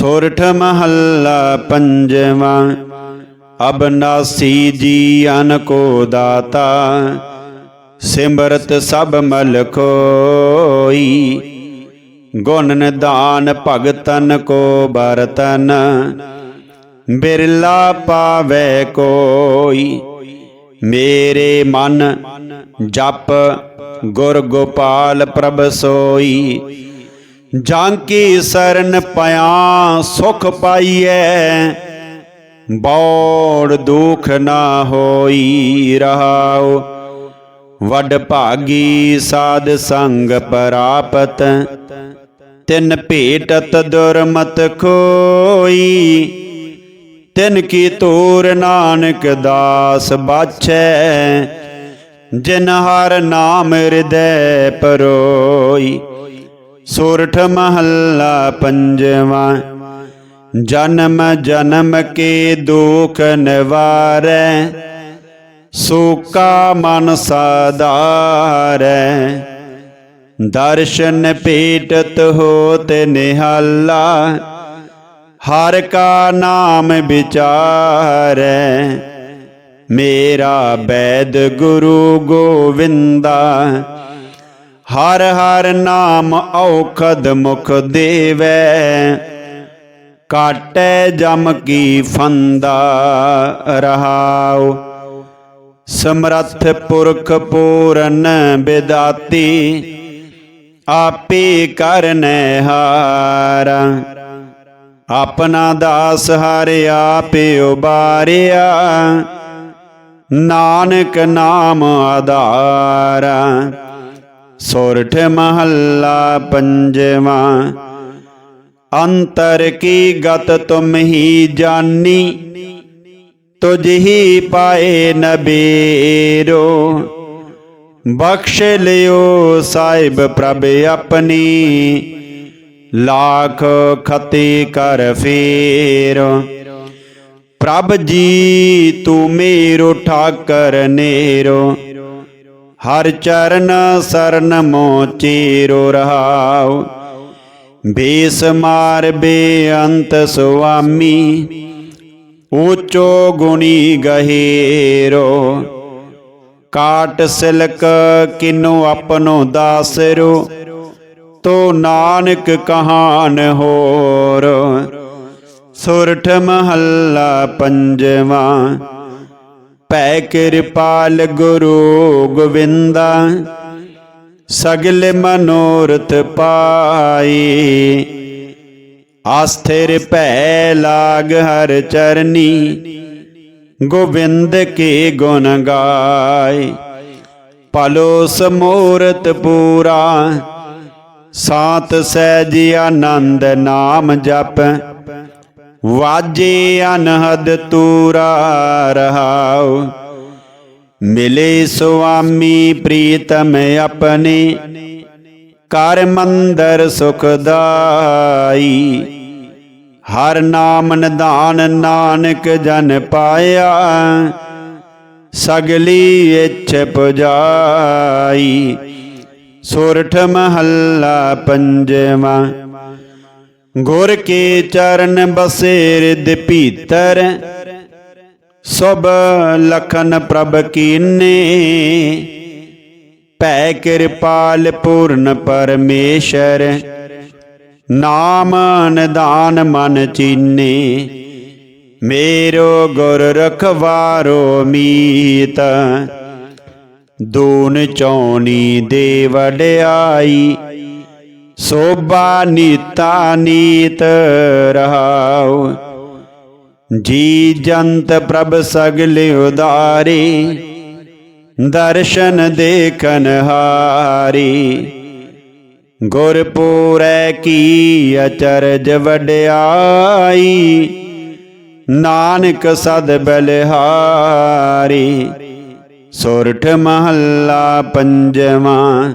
ਸੋਰਠ ਮਹੱਲਾ ਪੰਜਵਾਂ ਅਬਨਾਸੀ ਜੀਅਨ ਕੋ ਦਾਤਾ, ਸਿਮਰਤ ਸਭ ਮਲ ਕੋਈ ਗੁਣ ਨਿਦਾਨ ਭਗਤਨ ਕੋ ਬਰਤਨ, ਬਿਰਲਾ ਪਾਵੇ ਕੋਈ। ਮੇਰੇ ਮਨ ਜਪ ਗੁਰ ਗੋਪਾਲ ਪ੍ਰਭ ਸੋਈ। ਜਾਂ ਕੀ ਸਰਨ ਪਿਆ ਸੁਖ ਪਾਈਐ। ਬੌੜ ਦੁਖ ਨਾ ਹੋਈ ਰਹਾਉ। ਵੱਡ ਭਾਗੀ ਸਾਧ ਸੰਗ ਪ੍ਰਾਪਤ। ਤਿਨ ਭੇਟਤ ਦੁਰਮਤ ਖੋਈ। ਤਿਨ ਕੀ ਤੂਰ ਨਾਨਕ ਦਾਸ ਬਾਛੈ। ਜਿਨ ਹਰ ਨਾਮ ਹਿਰਦੈ ਪਰੋਈ। ਸੋਰਠ ਮਹੱਲਾ ਪੰਜਵਾਂ। ਜਨਮ ਜਨਮ ਕੇ ਦੁਖ ਨਿਵਾਰੈ? ਸੂਕਾ ਮਨ ਸਾਧਾਰੈ। ਦਰਸ਼ਨ ਪੀਟਤ ਹੋਤ ਨਿਹਾਲਾ। ਹਰ ਕਾ ਨਾਮ ਵਿਚਾਰੈ। ਮੇਰਾ ਬੈਦ ਗੁਰੂ ਗੋਵਿੰਦਾ। ਹਰ ਹਰ ਨਾਮ ਔਖਦ ਮੁਖ ਦੇਵੈ। ਕਾਟੈ ਜਮ ਕੀ ਫੰਦਾ ਰਹਾਉ। ਸਮਰੱਥ ਪੁਰਖ ਪੂਰਨ ਬਿਦਾਤੀ, ਆਪੇ ਕਰਨੈ ਹਾਰਾ। ਆਪਣਾ ਦਾਸ ਹਰਿ ਆਪੇ ਉਬਾਰਿਆ, ਨਾਨਕ ਨਾਮ ਆਧਾਰਾ। ਸੋਰਠ ਮਹੱਲਾ ਪੰਜਵਾਂ। ਅੰਤਰ ਕੀ ਗਤ ਤੁਮ ਹੀ ਜਾਨੀ? ਤੁਝ ਹੀ ਪਾਏ ਨਬੀਰੋ। ਬਖਸ਼ ਲਿਓ ਸਾਹਿਬ ਪ੍ਰਭ ਆਪਣੀ। ਲਾਖ ਖਤੀ ਕਰ ਫੇਰ। ਪ੍ਰਭ ਜੀ ਤੂੰ ਮੇਰੋ ਠਾਕਰ ਨੇਰੋ। ਹਰ ਚਰਨ ਸਰਨ ਮੋਚੀਰੋ ਰਹਾਉ। ਬੇਸਮਾਰ ਬੇਅੰਤ ਸੁਆਮੀ, ਊਚੋ ਗੁਣੀ ਗਹੀਰੋ। ਕਾਟ ਸਿਲਕ ਕਿਨੋ ਆਪਨੋ ਦਾਸਰੋ, ਤੋ ਨਾਨਕ ਕਹਾਨ ਹੋਰ। ਸੁਰਠ ਮਹੱਲਾ ਪੰਜਵਾਂ ਭੈ ਕਿਰਪਾਲ ਗੁਰੂ ਗੋਵਿੰਦਾ, ਸਗਲ ਮਨੋਰਥ ਪਾਈ। ਆਸਥਿਰ ਭੈ ਲਾਗ ਹਰ ਚਰਨੀ ਗੋਬਿੰਦ ਕੇ ਗੁਣ ਗਾਏ ਪਲੋ ਸਮੂਰਤ ਪੂਰਾ, ਸਾਤ ਸਹਿਜ ਆਨੰਦ ਨਾਮ ਜਪ। ਵਾਜੇ ਅਨਹਦ ਤੂਰਾ ਰਹਾਉ। ਮਿਲੇ ਸੁਆਮੀ ਪ੍ਰੀਤਮ ਆਪਣੇ, ਕਰ ਮੰਦਰ ਸੁਖਦਾਈ ਹਰ ਨਾਮ ਨਿਦਾਨ ਨਾਨਕ ਜਨ ਪਾਇਆ, ਸਗਲੀ ਇੱਛ ਪੁਜਾਈ। ਸੋਰਠ ਮਹੱਲਾ ਪੰਜਵਾਂ ਗੁਰ ਕੇ ਚਰਨ ਬਸੇ ਰਿਦ ਭੀਤਰ, ਸਭ ਲਖਨ ਪ੍ਰਭ ਕੀਨੇ। ਭੈ ਕਿਰਪਾਲ ਪੂਰਨ ਪਰਮੇਸ਼ਰ, ਨਾਮ ਨਿਦਾਨ ਮਨ ਚੀਨੇ। ਮੇਰੋ ਗੁਰ ਰਖਵਾਰੋ ਮੀਤ, ਦੂਨ ਚੌਣੀ ਦੇ ਵਡਿਆਈ ਸੋਭਾ ਨੀਤਾ ਨੀਤ ਰਹਾਉ। ਜੀ ਜੰਤ ਪ੍ਰਭ ਸਗਲੇ ਉਦਾਰੇ, ਦਰਸ਼ਨ ਦੇਖਨ ਹਾਰੀ। ਗੁਰਪੂਰੈ ਕੀ ਅਚਰਜ ਵਡਿਆਈ, ਨਾਨਕ ਸਦ ਬਲਿਹਾਰੀ। ਸੁਰਠ ਮਹੱਲਾ ਪੰਜਵਾਂ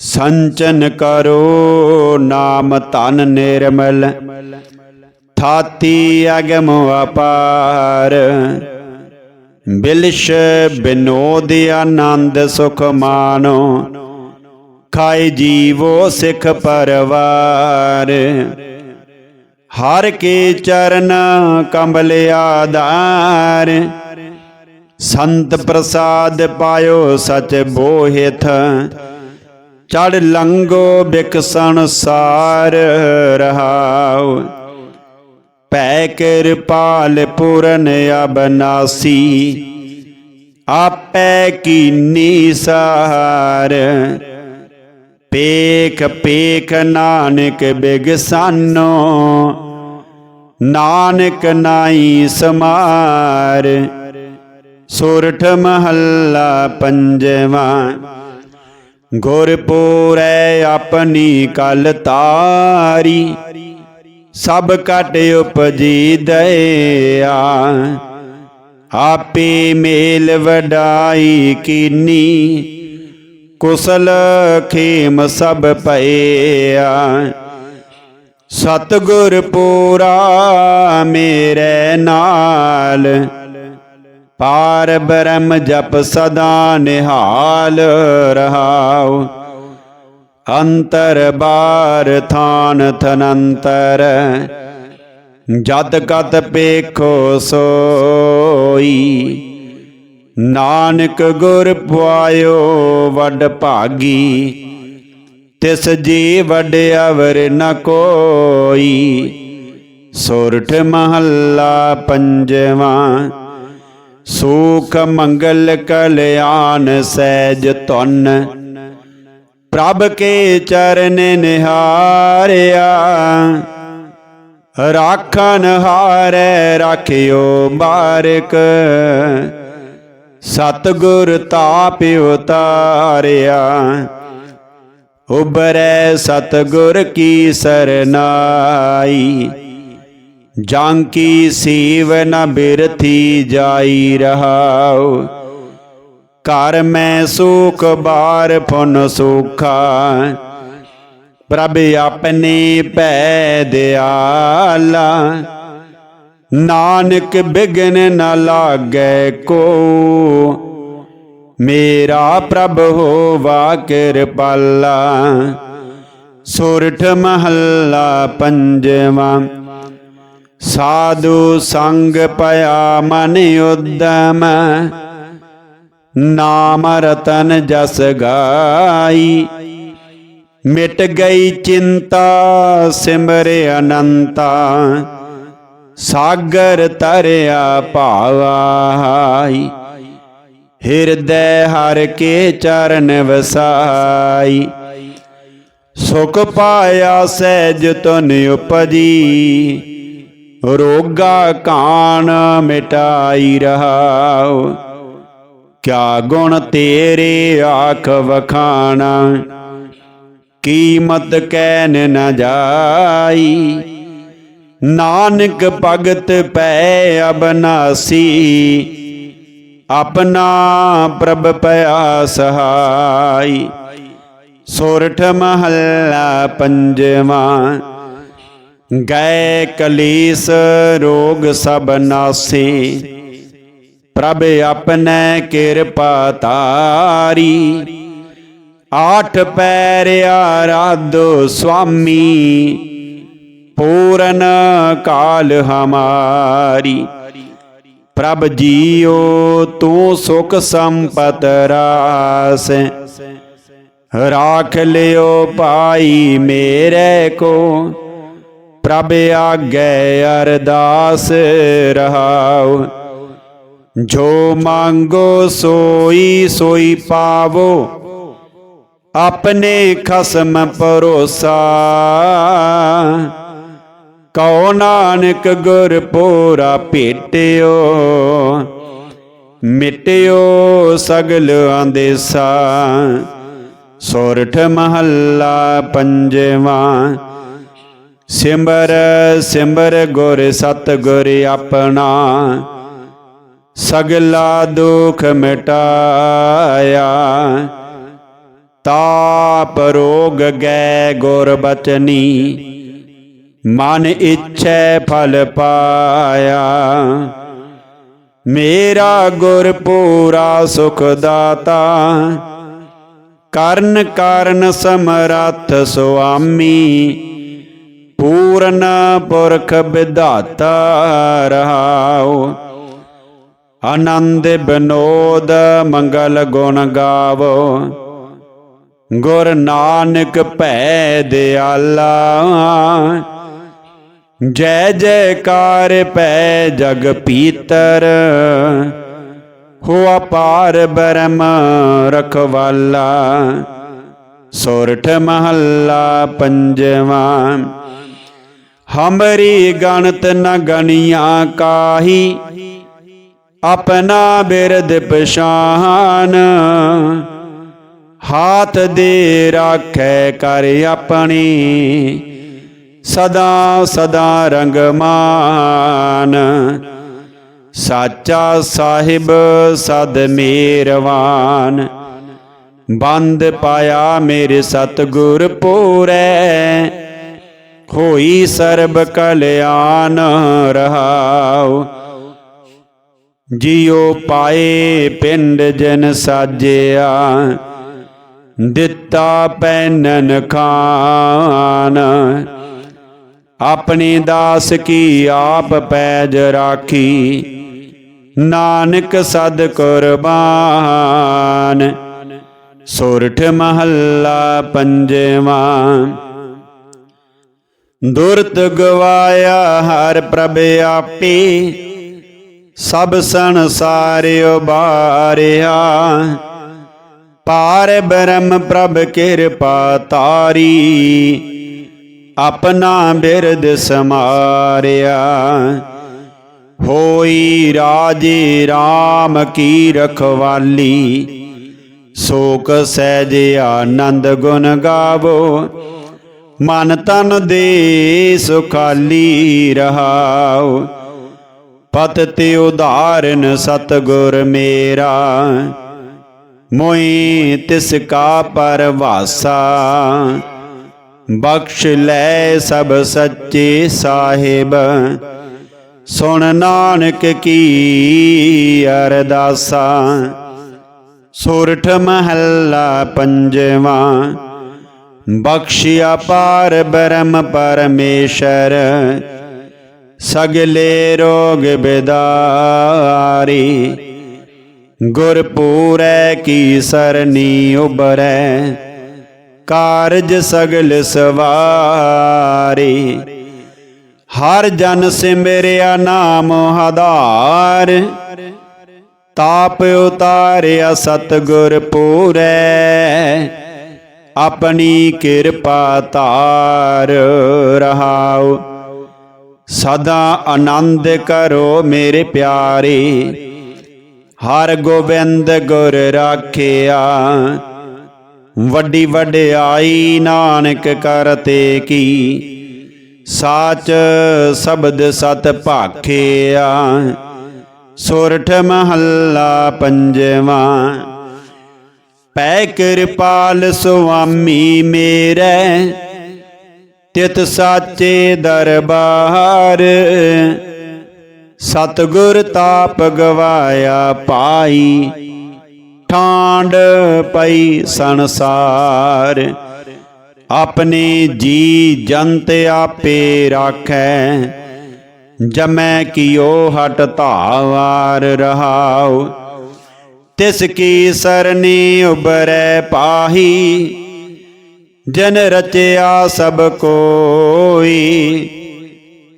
ਸੰਚਨ ਕਰੋ ਨਾਮ ਧਨ ਨਿਰਮਲ। ਥਾਤੀ ਅਗਮ ਅਪਾਰ ਬਿਲਸ਼ ਬਿਨੋਦ ਆਨੰਦ ਸੁਖ ਮਾਨੋ। ਖਾਏ ਜੀਵੋ ਸਿਖ ਪਰਵਾਰ। ਹਰ ਕੇ ਚਰਨ ਕੰਬਲ ਆਧਾਰ। ਸੰਤ ਪ੍ਰਸਾਦ ਪਾਇਓ ਸਚ ਬੋਹਿਥ ਚੜ ਲੰਗੋ ਬਿਕਸਣ ਸਾਰ ਰਹਾਉ। ਪੈ ਕਿਰਪਾਲ ਪੂਰਨ ਅਬਨਾਸੀ। ਆਪੈ ਕੀਨੀ ਸਾਰ। ਪੇਖ ਪੇਖ ਨਾਨਕ ਬਿਗਸਾਨੋ। ਨਾਨਕ ਨਾਈ ਸਮਾਰ। ਸੁਰਠ ਮਹੱਲਾ ਪੰਜਵਾਂ। ਗੁਰਪੂਰੈ ਆਪਣੀ ਕਲ ਤਾਰੀ, ਸਭ ਕਟ ਉਪਜੀ ਦਇਆ ਆਪੇ ਮੇਲ ਵਡਾਈ ਕੀਨੀ, ਕੁਸਲ ਖੇਮ ਸਭ ਭਇਆ ਸਤਗੁਰ ਪੂਰਾ ਮੇਰੇ ਨਾਲ ਪਾਰ ਬ੍ਰਹਮ ਜਪ ਸਦਾ ਨਿਹਾਲ ਰਹਾਉ। ਅੰਤਰ ਬਾਰ ਥਾਨ ਥਨੰਤਰ ਜਤ ਕਤ ਪੇਖੋ ਸੋਈ। ਨਾਨਕ ਗੁਰ ਪੁਆਇਓ ਵੱਡ ਭਾਗੀ, ਤਿਸ ਜੀ ਵੱਡ ਅਵਰ ਨ ਕੋਈ। ਸੋਰਠ ਮਹੱਲਾ ਪੰਜਵਾਂ ਸੂਖ ਮੰਗਲ ਕਲਿਆਣ ਸਹਿਜ ਤੁਨ ਪ੍ਰਭ ਕੇ ਚਰਨ ਨਿਹਾਰਿਆ। ਰਾਖਨ ਹਾਰੈ ਰਾਖਿਓ ਬਾਰਕ ਸਤਗੁਰ ਤਾਪ ਉਤਾਰਿਆ। ਉਬਰੈ ਸਤਗੁਰ ਕੀ ਸਰਨਾਈ। ਜਾਂ ਕੀ ਸੀਵ ਨ ਬਿਰਥੀ ਜਾਈ ਰਹਾਉ। ਘਰ ਮੈਂ ਸੁਖ ਬਾਰ ਫੁਨ ਸੁਖਾ। ਪ੍ਰਭ ਆਪਣੇ ਭੈ ਦਿਆਲਾ। ਨਾਨਕ ਬਿਗਨ ਨ ਲਾਗੈ ਕੋ ਮੇਰਾ ਪ੍ਰਭ ਹੋਵਾ ਕਿਰਪਾਲਾ। ਸੁਰਠ ਮਹੱਲਾ ਪੰਜਵਾਂ। ਸਾਧੂ ਸੰਗ ਪਿਆ ਮਨ ਉਦਮ, ਨਾਮ ਰਤਨ ਜਸ ਗਾਈ। ਮਿਟ ਗਈ ਚਿੰਤਾ, ਸਿਮਰੇ ਅਨੰਤਾ, ਸਾਗਰ ਤਰਿਆ ਭਾਵਾਈ। ਹਿਰਦੈ ਹਰ ਕੇ ਚਰਨ ਵਸਾਈ। ਸੁਖ ਪਾਇਆ ਸਹਿਜ ਤੁਨ ਉਪਜੀ। ਰੋਗਾ ਕਾਣ ਮਿਟਾਈ ਰਹਾਉ। ਕਿਆ ਗੁਣ ਤੇਰੇ ਆਖ ਵਖਾਣਾ। ਕੀਮਤ ਕਹਿਨ ਨ ਜਾਈ। ਨਾਨਕ ਭਗਤ ਪੈ ਅਬਨਾਸੀ। ਆਪਣਾ ਪ੍ਰਭ ਪਿਆ ਸਹਾਈ। ਸੋਰਠ ਮਹੱਲਾ ਪੰਜਵਾਂ। ਗਏ ਕਲੀਸ ਰੋਗ ਸਭ ਨਾਸੇ। ਪ੍ਰਭ ਆਪਣੇ ਕਿਰਪਾ ਤਾਰੀ ਆਠ ਪੈਰ ਆਰਾਧੋ ਸੁਆਮੀ। ਪੂਰਨ ਕਾਲ ਹਮਾਰੀ। ਪ੍ਰਭ ਜੀਓ, ਤੂੰ ਸੁਖ ਸੰਪਤ ਰਾਸ। ਰਾਖ ਲਿਓ ਭਾਈ ਮੇਰੇ ਕੋ। ਪ੍ਰਭ ਆਗੇ ਅਰਦਾਸ ਰਹਾਉ। ਜੋ ਮੰਗੋ ਸੋਈ ਸੋਈ ਪਾਵੋ। ਆਪਣੇ ਖਸਮ ਪਰੋਸਾ ਕਉ ਨਾਨਕ ਗੁਰ ਪੂਰਾ ਭੇਟਿਓ। ਮਿਟਿਓ ਸਗਲ ਆਂਦੇਸਾ ਸੋਰਠ ਮਹੱਲਾ ਪੰਜਵਾਂ। ਸਿਮਰ ਸਿਮਰ ਗੁਰ ਸਤ ਗੁਰ ਆਪਣਾ, ਸਗਲਾ ਦੁਖ ਮਿਟਾਇਆ। ਤਾਪ ਰੋਗ ਗੈ ਗੁਰ ਬਚਨੀ, ਮਨ ਇੱਛੈ ਫਲ ਪਾਇਆ। ਮੇਰਾ ਗੁਰ ਪੂਰਾ ਸੁਖ ਦਾਤਾ, ਕਰਨ ਕਾਰਨ ਸਮਰੱਥ ਸੁਆਮੀ। ਪੂਰਨ ਪੁਰਖ ਵਿਧਾਤਾ ਰਹਾਉ। ਆਨੰਦ ਬਨੋਦ ਮੰਗਲ ਗੁਣ ਗਾਵੋ। ਗੁਰ ਨਾਨਕ ਭੈ ਦਿਆਲਾ। ਜੈ ਜੈਕਾਰ ਪੈ ਜਗ ਪੀਤਰ। ਹੋ ਪਾਰ ਬਰਮ ਰਖਵਾਲਾ। ਸੋਰਠ ਮਹੱਲਾ ਪੰਜਵਾਂ। ਹਮਰੀ ਗਣਤ ਨ ਗਣੀਆਂ ਕਾਹੀ ਆਪਣਾ ਬਿਰਦ ਪਛਾਨ ਹਾਥ ਦੇ ਰਾਖੈ ਕਰ ਆਪਣੀ ਸਦਾ ਸਦਾ ਰੰਗਮਾਨ ਸਾਚਾ ਸਾਹਿਬ ਸਦ ਮੇਰਵਾਨ ਬੰਦ ਪਾਇਆ ਮੇਰੇ ਸਤਗੁਰ ਪੂਰੈ ਹੋਈ ਸਰਬ ਕਲਿਆਣ ਰਹਾਉ। ਜਿਉ ਪਾਏ ਪਿੰਡ ਜਨ ਸਾਜਿਆ, ਦਿੱਤਾ ਪੈਨਨ ਖਾਨ। ਆਪਣੀ ਦਾਸ ਕੀ ਆਪ ਪੈਜ ਰਾਖੀ, ਨਾਨਕ ਸਦ ਕੁਰਬਾਨ। ਸੁਰਠ ਮਹੱਲਾ ਪੰਜਵਾਂ। ਦੁਰਤ ਗਵਾਇਆ ਹਰ ਪ੍ਰਭ ਆਪੇ, ਸਭ ਸੰਸਾਰ ਬਾਰਿਆ ਪਾਰ ਬ੍ਰਹਮ ਪ੍ਰਭ ਕਿਰਪਾ ਤਾਰੀ, ਆਪਣਾ ਬਿਰਦ ਸਮਾਰਿਆ। ਹੋਈ ਰਾਜੇ RAM ਕੀ ਰਖਵਾਲੀ, ਸੋਕ ਸਹਿਜ ਆਨੰਦ ਗੁਣ ਗਾਵੋ। ਮਨ ਤਨ ਦੇ ਸੁਖਾਲੀ ਰਹਾਉ, ਪਤ ਤੇ ਉਧਾਰਨ ਸਤਗੁਰ ਮੇਰਾ। ਮੋਈ ਤਿਸ ਕਾ ਪਰਵਾਸਾ, ਬਖਸ਼ ਲੈ ਸਭ ਸੱਚੇ ਸਾਹਿਬ। ਸੁਣ ਨਾਨਕ ਕੀ ਅਰਦਾਸਾ, ਸੁਰਠ ਮਹੱਲਾ ਪੰਜਵਾਂ। ਬਖਸ਼ਿਆ ਪਾਰ ਬ੍ਰਹਮ ਪਰਮੇਸ਼ਰ, ਸਗਲੇ ਰੋਗ ਬਿਦਾਰੀ। ਗੁਰ ਪੂਰੈ ਕੀ ਸਰਨੀ ਉਬਰੈ ਕਾਰਜ ਸਗਲ ਸਵਾਰੀ। ਹਰ ਜਨ ਸਿਮਰਿਆ ਨਾਮ ਹਦਾਰ, ਤਾਪ ਉਤਾਰਿਆ ਸਤਗੁਰ ਪੂਰੈ। ਆਪਣੀ ਕਿਰਪਾ ਧਾਰ ਰਹਾਉ ਸਦਾ ਆਨੰਦ ਕਰੋ ਮੇਰੇ ਪਿਆਰੇ। ਹਰ ਗੋਬਿੰਦ ਗੁਰ ਰਾਖਿਆ। ਵੱਡੀ ਵਡਿਆਈ ਨਾਨਕ ਕਰਤੇ ਕੀ। ਸਾਚ ਸ਼ਬਦ ਸਤ ਭਾਖਿਆ। ਸੁਰਠ ਮਹੱਲਾ ਪੰਜਵਾਂ। ਪੈ ਕਿਰਪਾਲ ਸੁਆਮੀ ਮੇਰੇ, ਤਿਤ ਸਾਚੇ ਦਰਬਾਰ। ਸਤਗੁਰ ਤਾਪ ਗਵਾਇਆ ਪਾਈ, ਠਾਂਡ ਪਈ ਸੰਸਾਰ। ਆਪਣੇ ਜੀ ਜੰਤ ਆਪੇ ਰਾਖੈ, ਜਮੈ ਕੀਓ ਹਟ ਧਾਵਾਰ ਰਹਾਉ। ਤਿਸ ਕੀ ਸਰਨੀ ਉਬਰੈ ਪਾਹੀ, ਜਨ ਰਚਿਆ ਸਭ ਕੋਈ।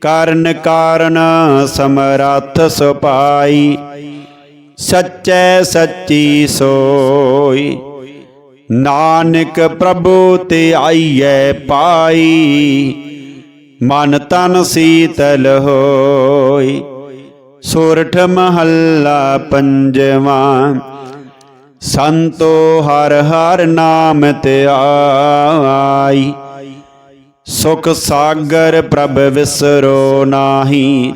ਕਾਰਨ ਕਾਰਨ ਸਮਰੱਥ ਸੁਪਾਈ ਸੱਚੈ ਸੱਚੀ ਸੋਈ। ਨਾਨਕ ਪ੍ਰਭੂ ਤੇ ਆਈਐ ਪਾਈ ਮਨ ਤਨ ਸੀਤਲ ਹੋਈ। ਸੋਰਠ ਮਹੱਲਾ ਪੰਜਵਾਂ। ਸੰਤੋ ਹਰ ਹਰ ਨਾਮ ਤੇ ਆਈ। ਸੁਖ ਸਾਗਰ ਪ੍ਰਭ ਵਿਸਰੋ ਨਾਹੀ।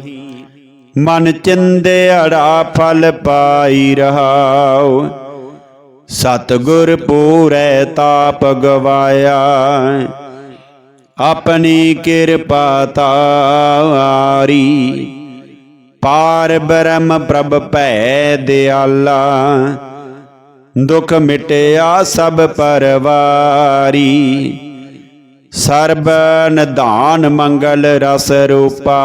ਮਨ ਚਿੰਦੇ ਅੜਾ ਫਲ ਪਾਈ ਰਹਾਉ। ਸਤਗੁਰ ਪੂਰੈ ਤਾਪ ਗਵਾਇਆ। ਆਪਣੀ ਕਿਰਪਾ ਤਾਰੀ। ਪਾਰ ਬ੍ਰਹਮ ਪ੍ਰਭ ਭੈ ਦਿਆਲਾ, ਦੁਖ ਮਿਟਿਆ ਸਭ ਪਰਵਾਰੀ। ਸਰਬ ਨਿਧਾਨ ਮੰਗਲ ਰਸ ਰੂਪਾ,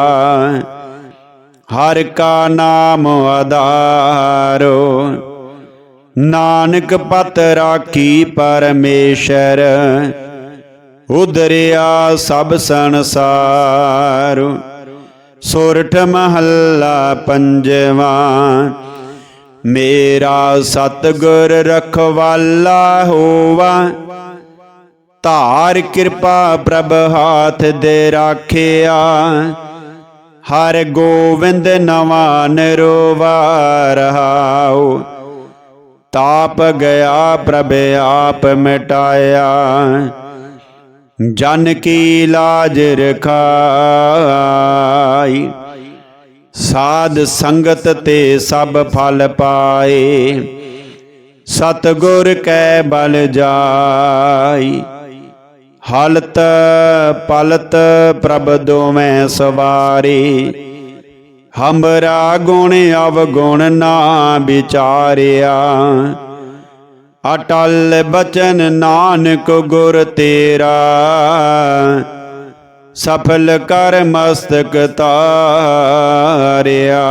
ਹਰ ਕਾ ਨਾਮ ਆਧਾਰੋ। ਨਾਨਕ ਪਤ ਰਾਖੀ ਪਰਮੇਸ਼ਰ ਉਦਰਿਆ ਸਭ ਸੰਸਾਰ। ਸੋਰਠ ਮਹੱਲਾ ਪੰਜਵਾਂ, ਮੇਰਾ ਸਤਿਗੁਰ ਰਖਵਾਲਾ ਹੋਵਾ। ਧਾਰ ਕਿਰਪਾ ਪ੍ਰਭ ਹਾਥ ਦੇ ਰਾਖਿਆ। ਹਰ ਗੋਵਿੰਦ ਨਵਾਂ ਨਿਰੋਵਾ ਰਹਾਉ। ਤਾਪ ਗਿਆ ਪ੍ਰਭ, ਆਪ ਮਿਟਾਇਆ। ਜਨ ਕੀ ਲਾਜ ਰਖਾਈ, ਸਾਧ ਸੰਗਤ ਤੇ ਸਭ ਫਲ ਪਾਏ, ਸਤਗੁਰ ਕੈ ਬਲ ਜਾਈ, ਹਲਤ ਪਲਤ ਪ੍ਰਭ ਦੋਵੇਂ ਸਵਾਰੀ, ਹਮਰਾ ਗੁਣ ਅਵਗੁਣ ਨਾ ਵਿਚਾਰਿਆ ਅਟਲ ਬਚਨ ਨਾਨਕ ਗੁਰ ਤੇਰਾ। ਸਫਲ ਕਰ ਮਸਤਕ ਤਾਰਿਆ।